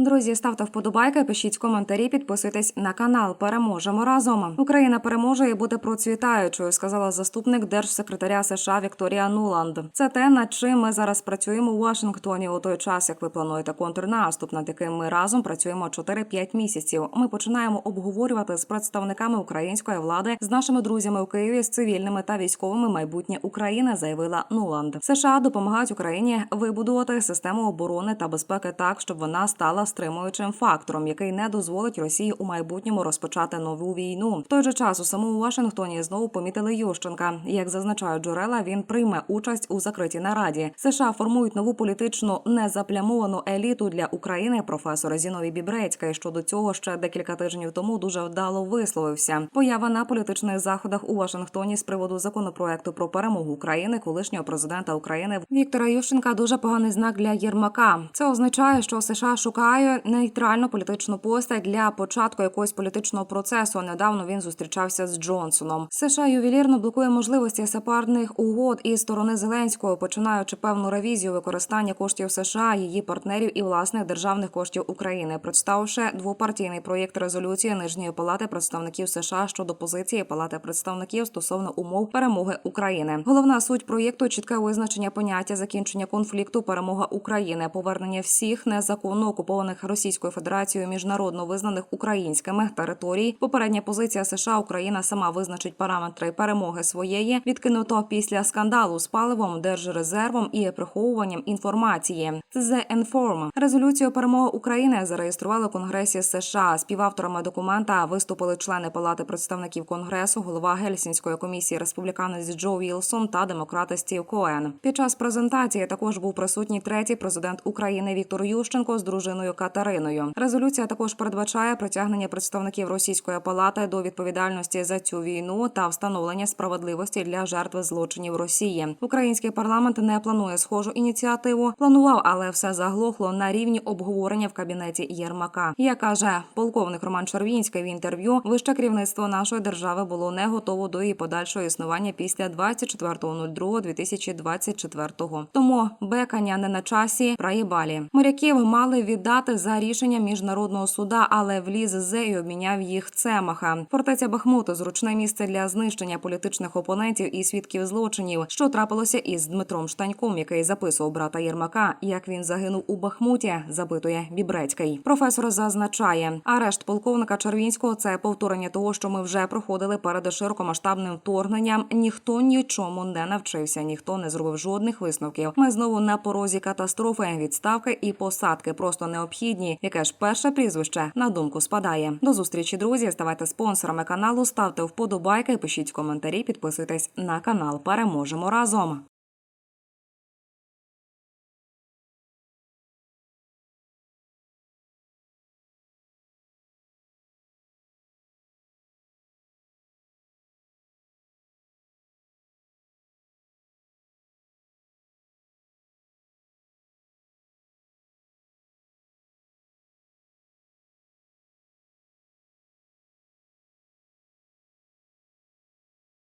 Друзі, ставте вподобайки, пишіть коментарі, підписуйтесь на канал. Переможемо разом. Україна переможе і буде процвітаючою, сказала заступник держсекретаря США Вікторія Нуланд. Це те, над чим ми зараз працюємо у Вашингтоні у той час, як ви плануєте контрнаступ, над яким ми разом працюємо 4-5 місяців. Ми починаємо обговорювати з представниками української влади, з нашими друзями у Києві, з цивільними та військовими майбутнє України, заявила Нуланд. США допомагають Україні вибудувати систему оборони та безпеки так, щоб вона стала стримуючим фактором, який не дозволить Росії у майбутньому розпочати нову війну. В той же час у самому Вашингтоні знову помітили Ющенка. Як зазначають джерела, він прийме участь у закритій нараді. США формують нову політичну незаплямовану еліту для України. Професор Зіновій Бібрецький щодо цього ще декілька тижнів тому дуже вдало висловився. Поява на політичних заходах у Вашингтоні з приводу законопроекту про перемогу України колишнього президента України Віктора Ющенка дуже поганий знак для Єрмака. Це означає, що США шукає нейтральну політичну постать для початку якогось політичного процесу. Недавно він зустрічався з Джонсоном. США ювелірно блокує можливості сепарних угод із сторони Зеленського, починаючи певну ревізію використання коштів США, її партнерів і власних державних коштів України, представивши двопартійний проєкт резолюції нижньої палати представників США щодо позиції Палати представників стосовно умов перемоги України. Головна суть проєкту чітке визначення поняття закінчення конфлікту, перемога України, повернення всіх незаконно окупованих Російською Федерацією міжнародно визнаних українськими територій. Попередня позиція США Україна сама визначить параметри перемоги своєї, відкинуто після скандалу з паливом, держрезервом і приховуванням інформації. The Inform. резолюцію перемоги України зареєстрували Конгресі США. Співавторами документа виступили члени Палати представників Конгресу, голова Гельсінської комісії республіканець Джо Вілсон та демократи Стів Коен. Під час презентації також був присутній третій президент України Віктор Ющенко з дружиною Катериною. Резолюція також передбачає притягнення представників російської палати до відповідальності за цю війну та встановлення справедливості для жертв злочинів Росії. Український парламент не планує схожу ініціативу. Планував, але все заглохло на рівні обговорення в кабінеті Єрмака. Як каже полковник Роман Червінський в інтерв'ю, вище керівництво нашої держави було не готово до її подальшого існування після 24.02.2024. Тому бекання не на часі праїбалі. Моряків мали віддати за рішення міжнародного суда, але вліз з і обміняв їх цемаха. Фортеця Бахмуту зручне місце для знищення політичних опонентів і свідків злочинів, що трапилося із Дмитром Штаньком, який записував брата Єрмака, як він загинув у Бахмуті, запитує Бібрецький. Професор зазначає, арешт полковника Червінського це повторення того, що ми вже проходили перед широкомасштабним вторгненням. Ніхто нічому не навчився, ніхто не зробив жодних висновків. Ми знову на порозі катастрофи, відставки і посадки просто необхідні. Яке ж перше прізвище на думку спадає. До зустрічі, друзі. Ставайте спонсорами каналу, ставте вподобайки, пишіть коментарі, підписуйтесь на канал. Переможемо разом.